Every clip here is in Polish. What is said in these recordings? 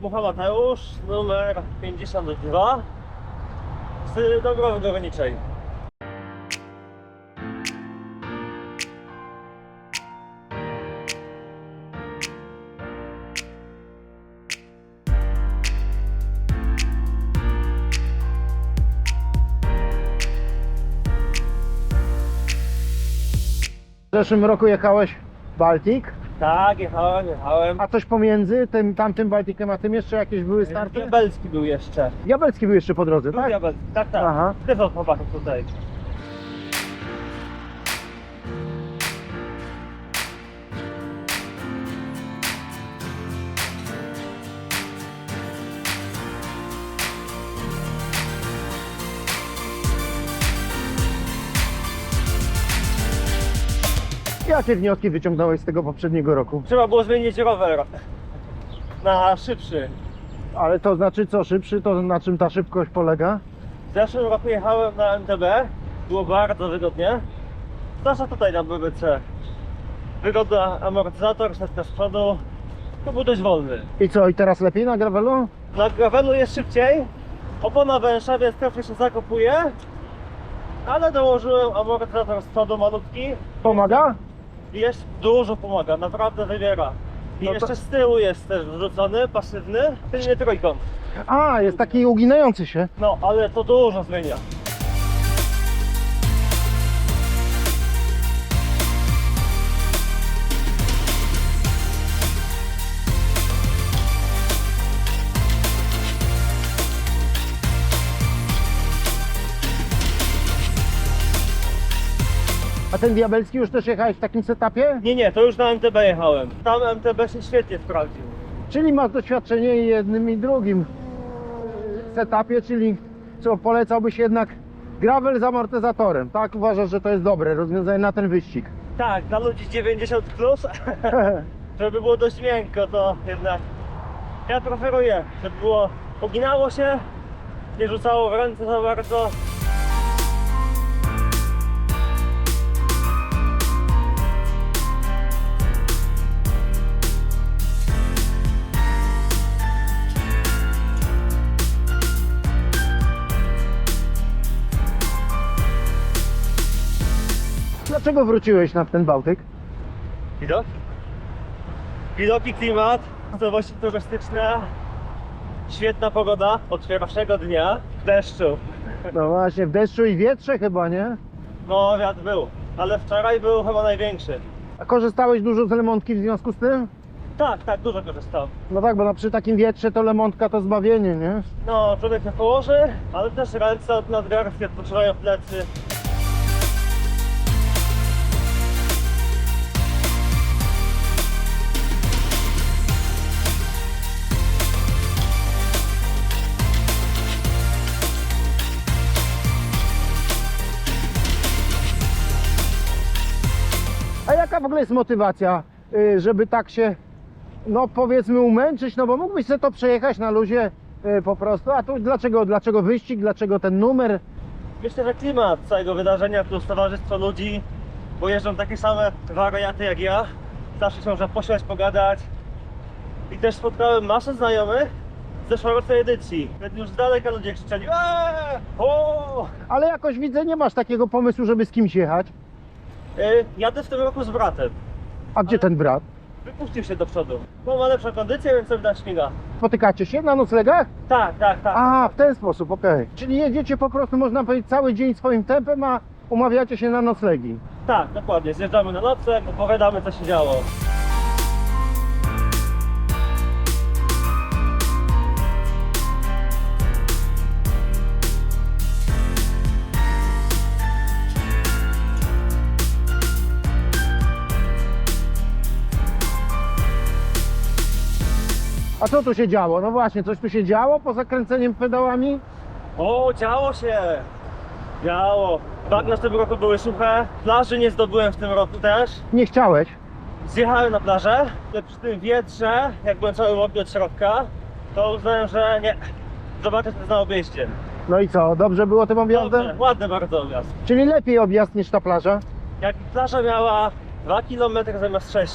Mucha Mateusz, numer 52 z Dąbrowy Górniczej. W zeszłym roku jechałeś Baltic, Tak, jechałem, jechałem. a coś pomiędzy tym tamtym Baltikiem a tym jeszcze jakieś były starty? Diabelski był jeszcze. Diabelski był jeszcze po drodze, Był tak? Diabelski, tak, tak. Aha. Też od chłopaków tutaj. Jakie wnioski wyciągnąłeś z tego poprzedniego roku? Trzeba było zmienić rower na szybszy. Ale to znaczy co, szybszy, to na czym ta szybkość polega? W zeszłym roku jechałem na MTB, było bardzo wygodnie. Zwłaszcza tutaj na BBC. Wygoda amortyzator, setka z przodu. To był dość wolny. I co, i teraz lepiej na gravelu? Na gravelu jest szybciej. Opona węższa, więc trochę się zakopuje. Ale dołożyłem amortyzator z przodu malutki. Pomaga? Jeszcze dużo pomaga, naprawdę wybiera. I No to- jeszcze z tyłu jest też wrzucony, pasywny, tylnie trójkąt. A, jest taki uginający się. No, ale to dużo zmienia. A ten diabelski już też jechałeś w takim setupie? Nie, nie, to już na MTB jechałem. Tam MTB się świetnie sprawdził. Czyli masz doświadczenie i jednym i drugim setupie, czyli co, polecałbyś jednak gravel z amortyzatorem, tak? Uważasz, że to jest dobre rozwiązanie na ten wyścig. Tak, dla ludzi 90 plus, żeby było dość miękko, to jednak ja preferuję, żeby było, poginało się, nie rzucało w ręce za bardzo. Dlaczego wróciłeś na ten Bałtyk? Widok? Widoki, klimat, miejscowości turystyczne, świetna pogoda od pierwszego dnia deszczu. No właśnie, w deszczu i wietrze chyba, nie? No wiatr był, ale wczoraj był chyba największy. A korzystałeś dużo z lemontki w związku z tym? Tak, tak, dużo korzystał. No tak, bo na przy takim wietrze to lemontka to zbawienie, nie? No, człowiek się położy, ale też ręce od nadgarstki odpoczywają plecy. Jaka w ogóle jest motywacja, y, żeby tak się, no powiedzmy umęczyć, no bo mógłbyś sobie to przejechać na luzie y, po prostu, a tu dlaczego, dlaczego wyścig, dlaczego ten numer? Myślę, że klimat całego wydarzenia plus towarzystwo ludzi, bo jeżdżą takie same wariaty jak ja. Zawsze się można posiąść, pogadać. I też spotkałem masę znajomych z zeszłorocznej edycji. Kiedy już z daleka ludzie krzyczeli eee, o! Ale jakoś widzę, nie masz takiego pomysłu, żeby z kimś jechać. Y, Jadę w tym roku z bratem. A gdzie ten brat? Wypuścił się do przodu. Bo ma lepszą kondycję, więc sobie da śmiga. Spotykacie się na noclegach? Tak, tak, tak. A, w ten sposób, okej. Czyli jedziecie po prostu, można powiedzieć, cały dzień swoim tempem, a umawiacie się na noclegi. Tak, dokładnie. Zjeżdżamy na nocleg, opowiadamy co się działo. A co tu się działo? No właśnie, coś tu się działo poza kręceniem pedałami? O, działo się! Działo. Bagna w tym roku były suche. Plaży nie zdobyłem w tym roku też. Nie chciałeś. Zjechałem na plażę, ale przy tym wietrze, jak byłem cały mokry od środka, to uznałem, że nie. Zobaczę to na objeździe. No i co, dobrze było tym objazdem? Dobrze, ładny bardzo objazd. Czyli lepiej objazd niż ta plaża? Jak plaża miała 2 km zamiast 6,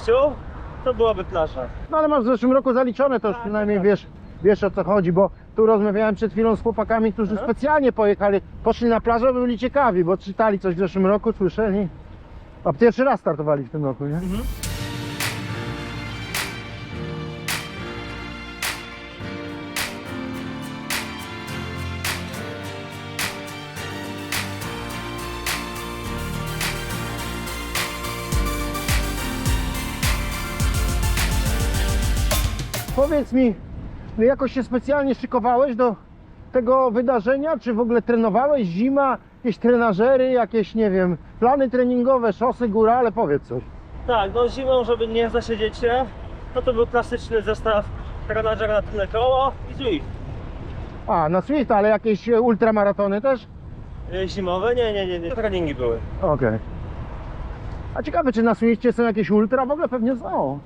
to byłaby plaża. No ale masz w zeszłym roku zaliczone, to już Tak, przynajmniej tak. wiesz, wiesz o co chodzi, bo tu rozmawiałem przed chwilą z chłopakami, którzy Aha. specjalnie pojechali, poszli na plażę, bo byli ciekawi, bo czytali coś w zeszłym roku, słyszeli. A pierwszy raz startowali w tym roku, nie? Mhm. Powiedz mi, jakoś się specjalnie szykowałeś do tego wydarzenia, czy w ogóle trenowałeś zima, jakieś trenażery, jakieś, nie wiem, plany treningowe, szosy, góra, ale powiedz coś. Tak, no zimą, żeby nie zasiedzieć się, no to był klasyczny zestaw trenażera na tylne koło i Zwift. A, na Swift, ale jakieś e, ultramaratony też? Y, Zimowe? Nie, nie, nie, nie. Treningi były. Okej. A ciekawe, czy na Swiftie są jakieś ultra? W ogóle pewnie są.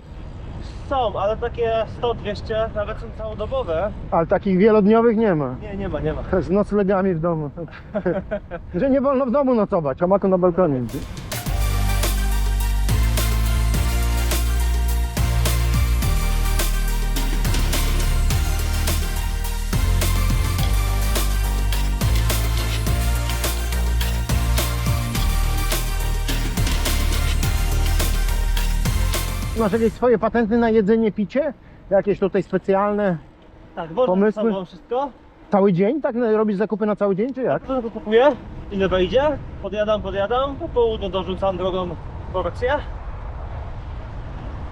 Są, ale takie 100-200 nawet są całodobowe. Ale takich wielodniowych nie ma. Nie, nie ma, nie ma. Z noclegami w domu. Że nie wolno w domu nocować, hamaku na balkonie. Masz jakieś swoje patenty na jedzenie, picie? Jakieś tutaj specjalne? Tak, wożę Pomysły? ze sobą wszystko. Cały dzień? Tak robisz zakupy na cały dzień, czy jak? Co to kupuję? Ile wejdzie? Podjadam, podjadam. Po południu dorzucam drogą porcję.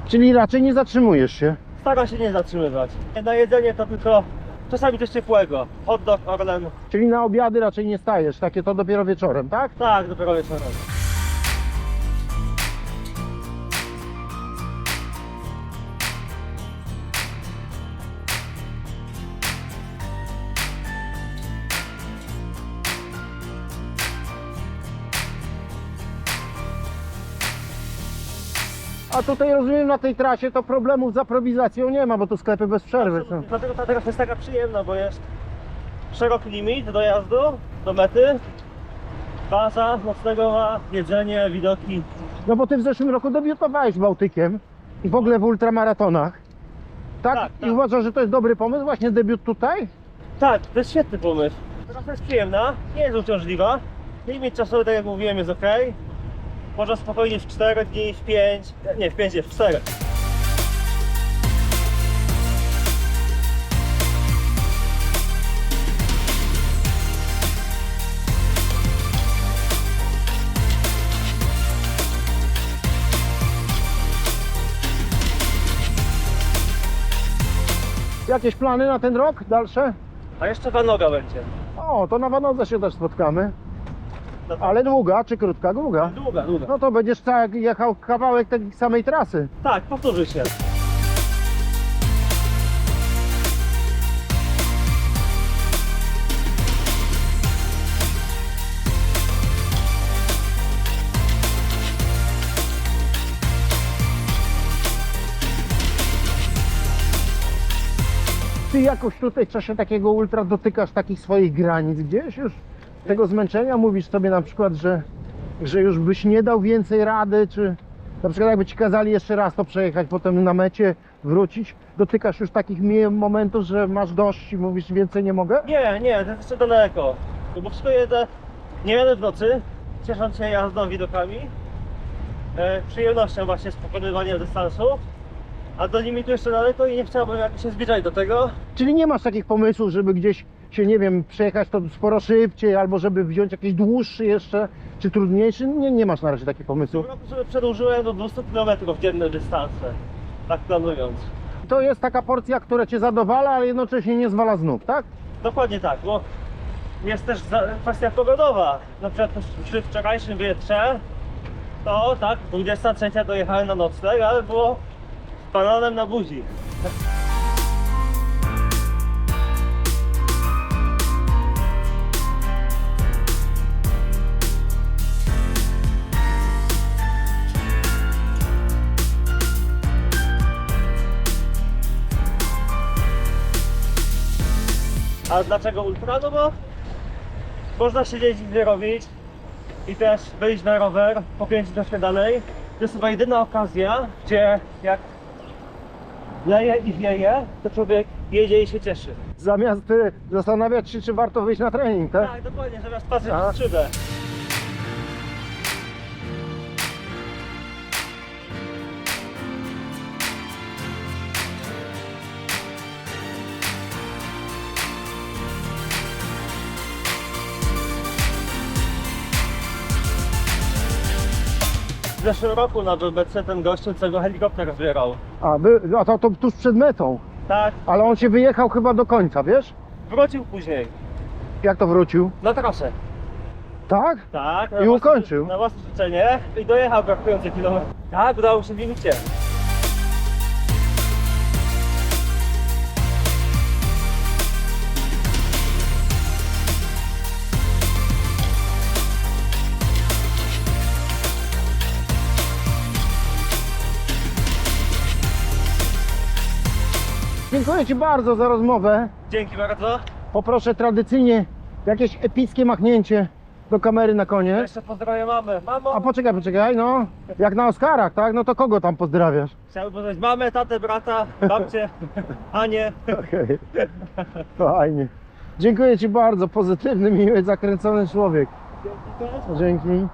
Czyli raczej nie zatrzymujesz się. Staram się nie zatrzymywać. Na jedzenie to tylko czasami coś ciepłego. Hot dog, Orlen. Czyli na obiady raczej nie stajesz, takie to dopiero wieczorem, tak? Tak, dopiero wieczorem. A tutaj rozumiem na tej trasie to problemów z aprowizacją nie ma, bo tu sklepy bez przerwy są. Dlatego ta trasa jest taka przyjemna, bo jest szeroki limit dojazdu do mety. Baza noclegowa, jedzenie, widoki. No bo ty w zeszłym roku debiutowałeś Bałtykiem i w ogóle w ultramaratonach. Tak? Tak, I tak. uważasz, że to jest dobry pomysł, właśnie debiut tutaj? Tak, to jest świetny pomysł. Trasa jest przyjemna, nie jest uciążliwa. Limit czasowy, tak jak mówiłem, jest ok. Można spokojnie w 4 dni, w 5, nie w 5, nie w 4. Jakieś plany na ten rok dalsze? A jeszcze Vanoga będzie. O, to na Wanodze się też spotkamy. No, Ale długa czy krótka? Długa. Długa, długa. No to będziesz ca- jechał kawałek tej samej trasy. Tak, powtórzy się. Ty jakoś tutaj w czasie takiego ultra dotykasz takich swoich granic gdzieś już? Tego zmęczenia mówisz sobie na przykład, że, że już byś nie dał więcej rady, czy na przykład jakby ci kazali jeszcze raz to przejechać, potem na mecie wrócić, dotykasz już takich momentów, że masz dość i mówisz więcej nie mogę? Nie, nie, to jest daleko. No Bo wszystko jedę, nie jadę w nocy, ciesząc się jazdą, widokami, e, przyjemnością właśnie z pokonywania dystansu, a do limitu jeszcze daleko i nie chciałbym jakoś się zbliżać do tego. Czyli nie masz takich pomysłów, żeby gdzieś nie wiem, przejechać to sporo szybciej, albo żeby wziąć jakiś dłuższy jeszcze, czy trudniejszy? Nie, nie masz na razie takich pomysłów. roku sobie przedłużyłem do 200 km dzienne dystanse, tak planując. To jest taka porcja, która cię zadowala, ale jednocześnie nie zwala z nóg, tak? Dokładnie tak, bo jest też kwestia pogodowa. Na przykład przy wczorajszym wietrze, to tak, 23 dojechałem na nocleg, ale było z bananem na buzi. A dlaczego ultra? No bo można siedzieć i nie robić i też wyjść na rower, pokręcić troszkę dalej. To jest chyba jedyna okazja, gdzie jak leje i wieje, to człowiek jedzie i się cieszy. Zamiast y, zastanawiać się, czy warto wyjść na trening, tak? Tak, dokładnie, zamiast patrzeć w skrzydle. Zeszłym roku na WBC ten gościu, co go helikopter zbierał. A, by, a to, to tuż przed metą. Tak, Ale on się wyjechał chyba do końca, wiesz? wrócił później Jak to wrócił? na trasę. Tak? Tak. na I własne- ukończył. Na własne życzenie i dojechał brakujący kilometr. Tak, udało się w limicie. Dziękuję Ci bardzo za rozmowę. Dzięki bardzo. Poproszę tradycyjnie jakieś epickie machnięcie do kamery na koniec. Jeszcze pozdrawiam mamę. Mamo! A poczekaj, poczekaj, no. Jak na Oscarach, tak? No to kogo tam pozdrawiasz? Chciałbym pozdrowić mamę, tatę, brata, babcię, Anię. Okej. Fajnie. Dziękuję Ci bardzo. Pozytywny, miły, zakręcony człowiek. Dzięki.